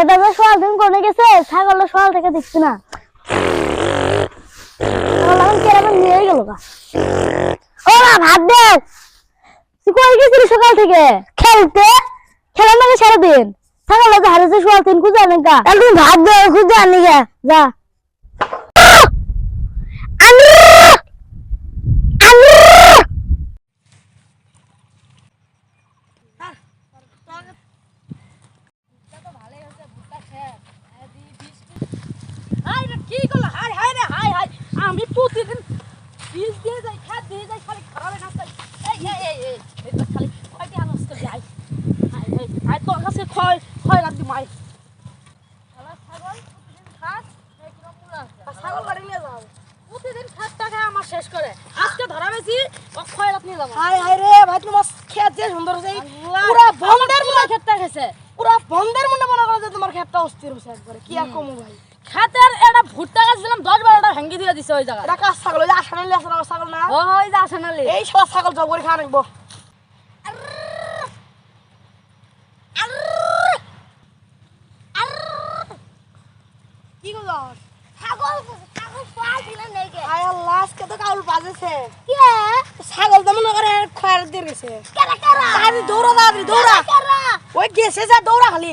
এটা কোনে গেছে ছাগল থেকে দেখছি না। ভাত থেকে? খেলতে। ছাগল খুঁজে ভাত দেখ খুঁজে আনি যা। আমি প্রতিদিন বীজ দিয়ে যাই খাদ দিয়ে যাই খালি খারাপ নাস্তা এই এই এই এই এটা খালি কয়টি আনাজ করে যাই হাই হাই হাই তোর কাছে খয় খয় দি মাই। ছাগল প্রতিদিন আছে। ছাগল বাড়ি নিয়ে যাও। প্রতিদিন খাদ টাকা আমার শেষ করে। আজকে ধরা বেশি খয় রাখ নিয়ে যাব। হাই হাই রে ভাই তোমার খেত যে সুন্দর হয়েছে। পুরা বন্ধের পুরা ক্ষেতটা গেছে পুরা বন্ধের মনে মনে করো যে তোমার খেতটা অস্থির হয়েছে একবারে। কি আর কমু ভাই? খেতের একটা ভুট্টা গাছ দিলাম দশ বারোটা ভেঙে দিয়ে দিছে ওই জায়গা এটা কাজ ছাগল? ওই যে আসান আছে না? ছাগল না ওই যে আসে এই সব ছাগল জব করে খাওয়া নাকবো। কি করল ছাগল ছাগল সোয়াল দিলে নেই আয় আল্লাহ আজকে তো কাউল বাজেছে। কে? ছাগল তো মনে করে খয়ার দিয়ে গেছে কেরা কেরা? দৌড়া তাড়াতাড়ি দৌড়া ওই গেছে যা দৌড়া খালি।